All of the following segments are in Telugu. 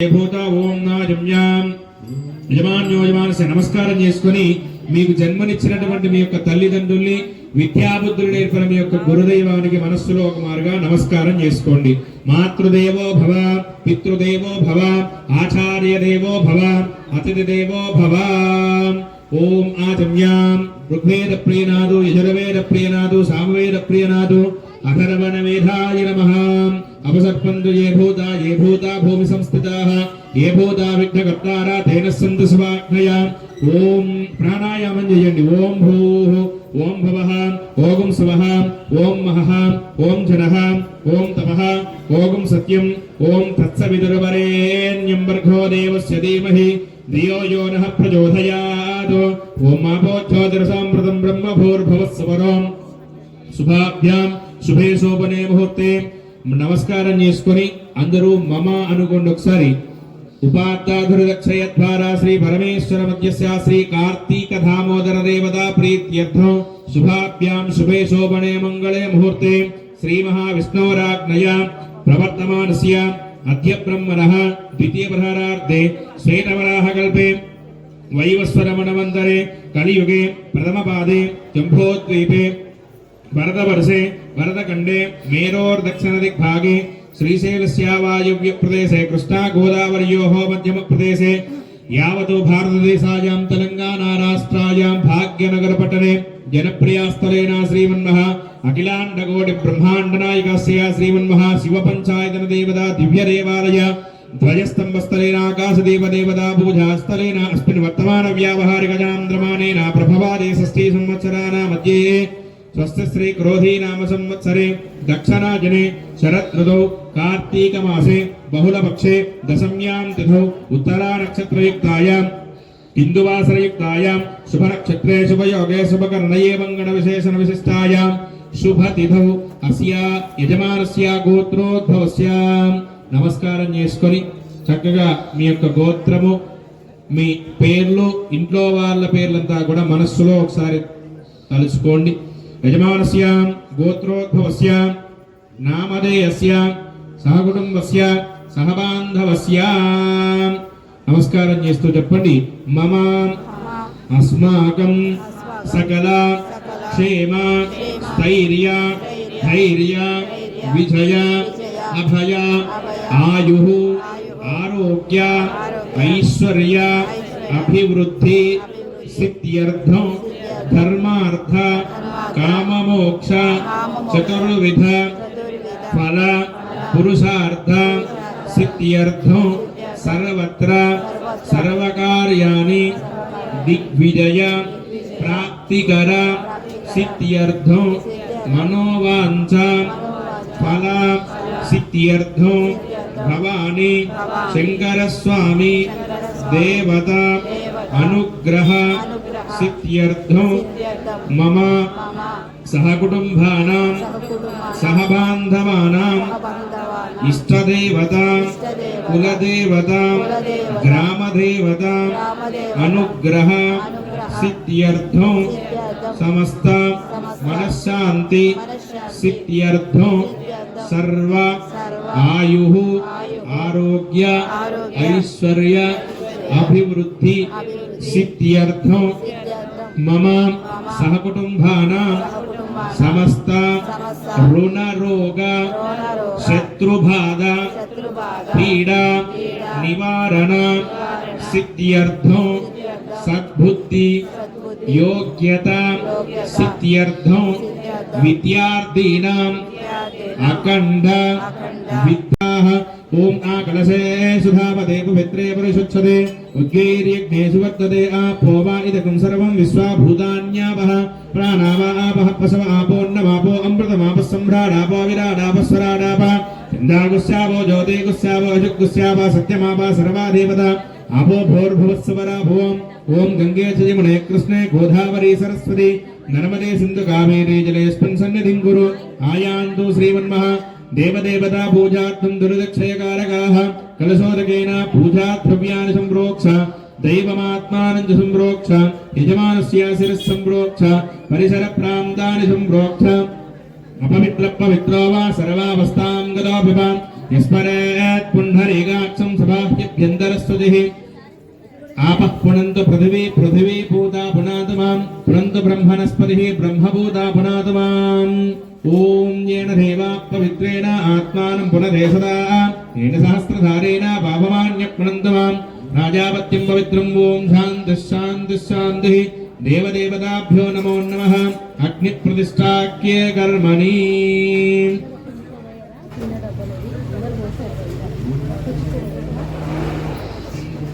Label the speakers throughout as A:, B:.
A: భూత ఓం నా జమ్యాం యజమాన్యో నమస్కారం చేసుకొని మీకు జన్మనిచ్చినటువంటి మీ యొక్క తల్లిదండ్రుల్ని విద్యాబుద్ధులు నేర్పిన మీ యొక్క గురుదైవానికి మనస్సులో ఒక మారుగా నమస్కారం చేసుకోండి. మాతృదేవో భవ పితృదేవో భవ ఆచార్య దేవో భవ అతిథి దేవో భవ. ఓం ఆచమ్యాం. ఋగ్వేద ప్రియనాదు యజుర్వేద ప్రియనాదు సామవేద ప్రియనాదు అథర్వణ మేధాయ నమ అపసర్పంతు ఏ భూత ఏ భూత భూమి సంస్థిత ఏ భూత విఘ్నకర్తారా తేన సంతు శుభాజ్ఞయ ఓం ప్రాణాయామం చేయండి ఓం భూ ఓం భవ ఓం శువః ఓం మహ ఓం జన ఓం తప ఓం సత్యం ఓం తత్సవిదుర్వరేణ్యం భర్గో దేవస్య ధీమహి ధియో యో నః ప్రచోదయాత్ ఓం ఆపోజ్యోతిరసాంప్రదం బ్రహ్మ భూర్భువస్సువరోం శుభాభ్యాం శుభే శోభనే ముహూర్తే. నమస్కారం చేసుకొని అందరూ మమ అనుకోండి ఒకసారి. ఉపాధ్యాధురదక్షయ ద్వారా శ్రీ పరమేశ్వర మధ్యస్య శ్రీ కార్తీక దామోదర దేవతా ప్రీత్యర్థం. శుభాభ్యాం శుభే శోభనే మంగళే ముహూర్తే. శ్రీ మహావిష్ణోరాజ్ఞయ ప్రవర్తమానస్య అద్య బ్రహ్మణ ద్వితీయ ప్రహారార్థే శ్వేతవరాహ కల్పే వైవస్వరమణవంతరే కలియుగే ప్రథమపాదే. జంభోద్వీపే. भरतवर्षे भरतखण्डे मेरोर्दक्षिणदिग्भागे श्रीशैलस्यावायव्यप्रदेशे कृष्णागोदावर्योः मध्यमप्रदेशे यावतो भारतदेशायां तेलङ्गानाराष्ट्रायां भाग्यनगरपट्टने जनप्रियास्थलेन श्रीमन्मः अखिलाण्डकोटिब्रह्माण्डनायिकास्या श्रीमन्मः शिवपञ्चायतनदेवता दिव्यदेवालय ధ్వజస్తంభస్థలేన ఆకాశదేవదేవతా పూజాస్థలేన అస్మిన్ వర్తమాన వ్యావహారిక జనాంద్రమాణేన ప్రభవాదే షష్ఠీ సంవత్సరాన మధ్యే క్రోధీ నామ సంవత్సరే దక్షిణాజనే శరత్ కార్తీకమాసే బహుళపక్షే దశమ్యాం తిథౌ ఉత్తరా నక్షత్రయుక్తాయాం ఇందువాసరయుక్తాయాం శుభనక్షత్రే శుభయోగే శుభకర్ణయే మంగళ విశేషణ విశిష్టాయాం శుభతిథౌ అస్యా యజమానస్య గోత్రోద్భవస్యాం. నమస్కారం చేసుకొని చక్కగా మీ యొక్క గోత్రము మీ పేర్లు ఇంట్లో వాళ్ళ పేర్లంతా కూడా మనస్సులో ఒకసారి తలుచుకోండి. యజమానస్య గోత్రోద్భవస్య నామధేయస్య సహకుటుంబస్య సహబాంధవస్య. నమస్కారం చేస్తూ చెప్పండి. మమ అస్మాకం సకల క్షేమ స్థైర్య ధైర్య విజయ అభయ ఆయు ఆరోగ్య ఐశ్వర్య అభివృద్ధి సిద్ధ్యర్థం. ధర్మ అర్థ కామ మోక్ష చతుర్విధ ఫల పురుషార్థ సిద్ధ్యర్థం సర్వత్ర సర్వకార్యాన్ని దిగ్విజయ ప్రాప్తికర సిద్ధ్యర్థం మనోవాంఛ ఫల సిద్ధ్యర్థం భవాని శంకరస్వామి దేవత అనుగ్రహ సిద్ధ్యర్థం మమ సహకుటుంబానాం సహబాంధవానాం ఇష్టదేవత కులదేవత గ్రామదేవత అనుగ్రహ సిద్ధ్యర్థం సమస్త మనశ్శాంతి సిద్ధ్యర్థం సర్వ ఆయు ఆరోగ్య ఐశ్వర్య అభివృద్ధి సిద్ధ్యర్థం మమ సహకుటుంబానాం సమస్త రుణ రోగ శత్రుబాధ పీడ నివారణ సిద్ధ్యర్థం సద్బుద్ధి యోగ్యత సిద్ధ్యర్థం విద్యార్థీనాం అఖండ విద్యా ఓం ఆకలసే సుధాపదే పవిత్రే పరిశుచ్ఛతే ఉద్గైర్యజ్ఞే సువర్తతే ఆపో వా ఇదకం సర్వం విశ్వాభూతాన్యాపః ప్రాణావాపః పశవ ఆపోన్నమాపో అమృతమాపः సంభ్రాడాపో విరాడాపస్వరాడాపः చందాగుస్యాపో జ్యోతిగుస్యాపో అజుగుస్యాప సత్యమాప సర్వా దేవత ఆపో భోర్భువస్వరా భువం ఓం గంగే చ యమునే కృష్ణే గోదావరి సరస్వతి నర్మదే సింధు కావేరీ జలేస్మిన్ సన్నిధిం కురు ఆయాంతు శ్రీమన్మః దేవదేవతా పూజార్థం దురదక్షయకారకాः కలశోదకేన పూజాద్రవ్యాన్ని సంప్రోక్ష దైవమాత్మానం సంప్రోక్ష యజమానస్య శిరః సంప్రోక్ష పరిసర ప్రాంతాన్ని సంప్రోక్ష. అపవిత్రపవిత్రో వా సర్వావస్థాం గతోపిపాం విస్మరేత్ పుండరీకాక్షం సభాభ్యభ్యంతరస్తుతిः आपः पुनन्तु पृथिवी पृथिवी भूता पुनातु माम् पुनन्तु ब्रह्मणस्पतिः ब्रह्मभूता पुनातु माम् ॐ येन देवा पवित्रेण आत्मानं पुनरेसदा येन सहस्रधारेण पापमान्यः पुनन्तु माम् राजापत्यं पवित्रम् ॐ शान्तिः शान्तिः शान्तिः देवदेवताभ्यो नमो नमः अग्निप्रतिष्ठाख्ये कर्मणि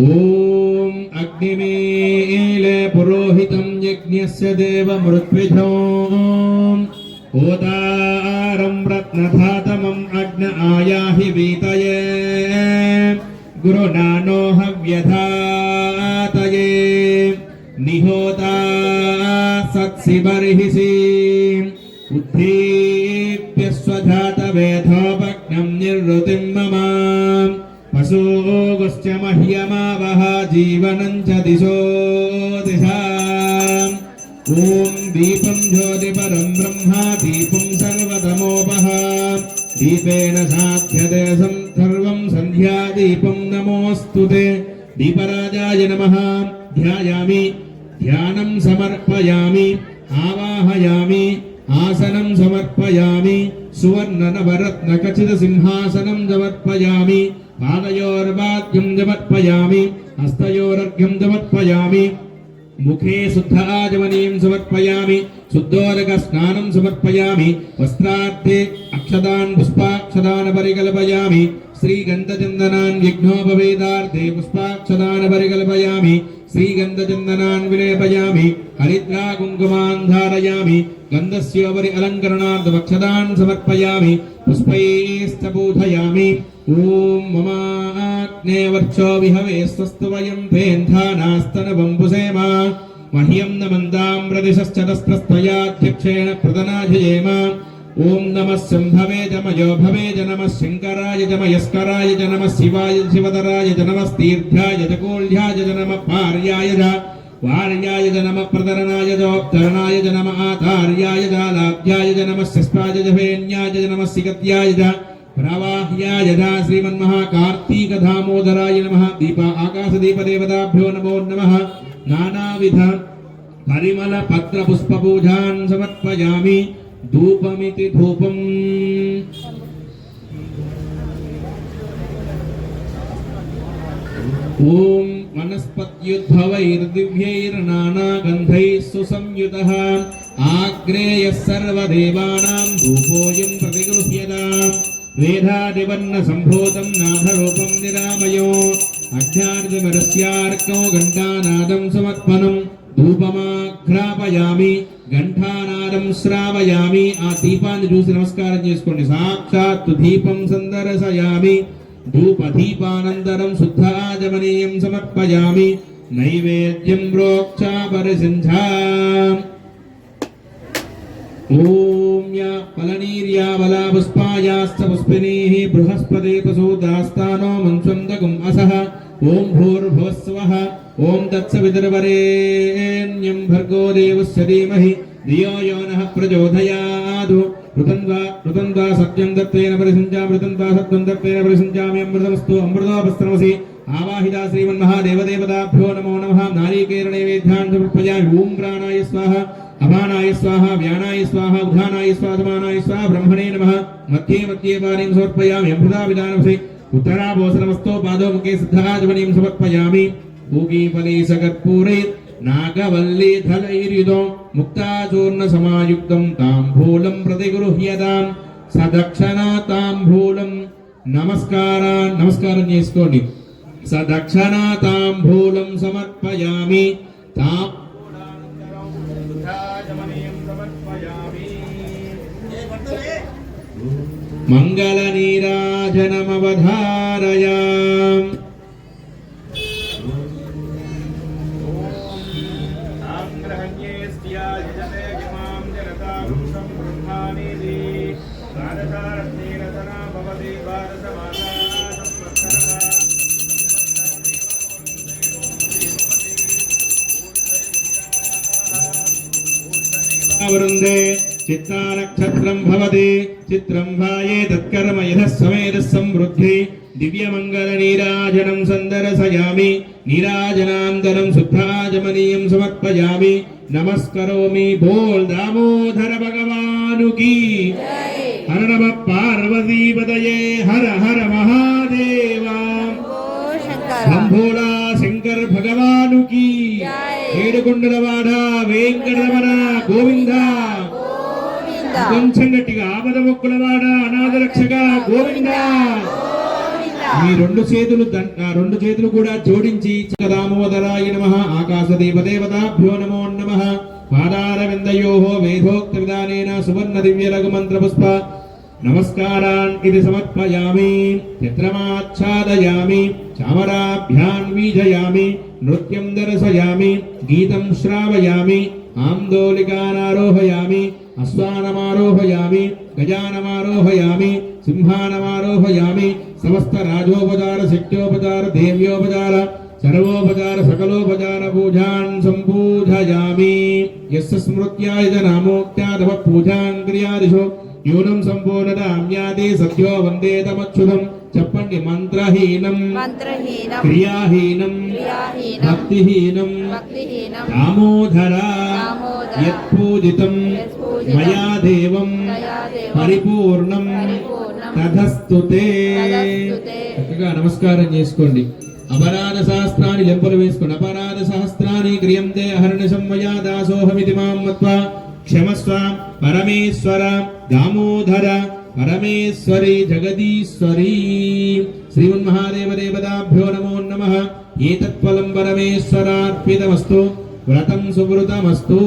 A: ॐ अग्निमेले पुरोहितं यज्ञस्य देवमृत्विजो ओदारं रत्नधातमम् अग्न आयाहि वीतये गुरुनानो हव्यधातये निहोता सत्सिबर्हिषि उद्धीप्य स्वजातवेधोपज्ञं निर्वृतिं मम वसूगुश्च मह्यमावह जीवनं च दिशो दिशा ॐ दीपं ज्योतिपरं ब्रह्मा दीपं सर्वतमोपः दीपेन साध्यते सं सर्वं सन्ध्यादीपं नमोऽस्तु ते दीपराजाय नमः ध्यायामि ध्यानं समर्पयामि आवाहयामि आसनं समर्पयामि सुवर्णनवरत्नखचितसिंहासनं समर्पयामि पादयोर्वाद्यं समर्पयामि हस्तयोरर्घ्यं समर्पयामि मुखे शुद्धाजमनीं समर्पयामि शुद्धोदकस्नानं समर्पयामि वस्त्रार्थे अक्षदान् पुष्पाक्षदान् परिकल्पयामि श्रीगन्धचन्दनान् यज्ञोपवेदार्थे पुष्पाक्षदान् परिकल्पयामि श्रीगन्धचन्दनान् विलेपयामि हरिद्रा कुङ्कुमान् धारयामि गन्धस्योपरि अलङ्करणार्थमक्षदान् समर्पयामि पुष्पैश्च पूजयामि ॐ ममाग्नेवर्चो विहवे स्वस्तु वयं तेन्धानास्तनवम्बुसेम मह्यं न मन्दाम्रदिशश्चतस्त्रस्तयाध्यक्षेण प्रदनाजयेम ॐ नमः शम्भवे च मयो भवे च नमः शङ्कराय च मयस्कराय च नमः शिवाय च शिवतराय च नमस्तीर्थ्याय च कोढ्याय च नमः पार्याय च वार्याय च नमः प्रतरणाय चोत्तरणाय च नमः आधार्याय च लाभ्याय च नमः शिष्टाय च भेन्याय च नमः सिगत्याय च प्रवाह्याय च श्रीमन्महाकार्तीकधामोदराय नमः दीप आकाशदीपदेवताभ्यो नमो नमः नानाविध परिमलपत्रपुष्पपूजान् समर्पयामि धूपमिति धूपम् ॐ वनस्पत्युद्भवैर्दिव्यैर्नानागन्धैः सुसंयुतः आग्नेयः सर्वदेवानां धूपोऽयं प्रतिगृह्यताम् वेदादिवर्णसम्भूतं नाथरूपं निरामयो अज्ञानतिमरस्यार्कौ घण्टानादं समर्पणम् ధూపమాఘ్రాపయామి ఘంటానాదం శ్రావయామి ఆ దీపాన్ని చూసి నమస్కారం చేసుకోండి సాక్షాత్తు దీపం సందర్శయామి ధూప దీపానంతరం శుద్ధాజమనీయం సమర్పయామి. నైవేద్యం ప్రోక్షా పరిసింధా ఓం యా ఫలనీర్యా బలా పుష్పాయాశ్చ పుష్పినీః బృహస్పతే పశూదాస్తానో మంసం దగుం అసః. ఓం భూర్భువస్వః ఓం తత్సవితుర్వరేణ్యం భర్గో దేవస్య ధీమహి. ధియో యో నః ప్రచోదయాదు. ఋతంద్వా ఋతంద్వా సత్యం దత్తేన పరిసంజామి ఋతంద్వా సత్యం దత్తేన పరిసంజామి అమృతమస్తు అమృతోపస్త్రమసి. ఆవాహితా శ్రీమన్మహాదేవదేవతాభ్యో నమో నమ. నారీకేర నైవేద్యాన్ సమర్పయామి ఓం ప్రాణాయ స్వాహ అపానాయ స్వాహ వ్యానాయ స్వాహ ఉధానాయ స్వాధమానాయ స్వాహ బ్రహ్మణే నమః. మధ్యే మధ్యే పానీం సమర్పయామి. అమృతా విధానమసి ఉత్తరాభోసనమస్తో పాదో ముఖే సిద్ధాజమనీం సమర్పయామి. పూగీఫలే సకర్పూరే నాగవల్లీ ధలైర్యుదో ముక్తాచూర్ణ సమాయుక్తం తాంబూలం ప్రతిగృహ్యతాం సదక్షణ తాంబూలం. నమస్కార నమస్కారం చేసుకోండి. సదక్షణ తాంబూలం సమర్పయామి. తాం మంగళ నీరాజనమవధారయా. వృందే చిత్తానక్షత్రం భవతి. చిత్రం వాయే తత్కర్మ యథ సమేత సమృద్ధి దివ్యమంగళ నీరాజనం సందర్శయామి. నీరాజనాంతరం శుద్ధాజమనీయం సమర్పయామి. నమస్కరోమి బోల్ దామోదర భగవానుకి. హర నమ పార్వతీపదయే హర హర మహాదేవా.
B: ఓ
A: ఏడుకొండలవాడ వెంకటరమణ గోవింద. కొంచెం గట్టిగా ఆపద మొక్కులవాడ అనాథ రక్షక గోవింద. మీ రెండు చేతులు రెండు చేతులు కూడా జోడించి దామోదరాయ నమ. ఆకాశ దేవదేవతాభ్యో నమో నమ. పాదారవిందయో వేదోక్త విధానేన సువర్ణ దివ్య లఘు మంత్ర పుష్ప నమస్కారాన్ ఇది సమర్పయామి చిత్రమాచ్ఛాదయామి చామరాభ్యాన్ వీజయామి. నృత్యం దర్శయామి గీతం శ్రావయామి ఆందోళికానారోహయామి అశ్వానమారోహయామి గజానమారోహయామి సింహానమారోహయామి సమస్త రాజోపచార శక్త్యోపచార దేవ్యోపచార సర్వోపచార సకలోపచార పూజాన్ సంపూజయామి. యస్య స్మృత్యాయ నామోక్త్యాదవ పూజాన్ క్రియాదిషు. న్యూనం సంపూర్ణదామ్యాది సత్యో వందే తమచ్యుతం చెప్పండి మంత్రహీనం క్రియాహీనం భక్తిహీనం దామోదర యత్పూజితం మయా దేవం పరిపూర్ణం
B: తదస్తుతే.
A: చక్కగా నమస్కారం చేసుకోండి. అపరాధ సహస్రాన్ని లెంపలు వేసుకోండి. అపరాధ సహస్రాన్ని క్రియంతే అహర్ణ సంవయా దాసోహమితి మాం మత్వా క్షమస్వ పరమేశ్వర దామోదర. పరమేశ్వరి జగదీశ్వరి. శ్రీమన్మహాదేవ దేవతాభ్యో నమో నమ. ఏతత్ఫలం పరమేశ్వరార్పితమస్తు. వ్రతం సువృతమస్తు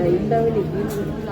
A: Đấy, đâu có!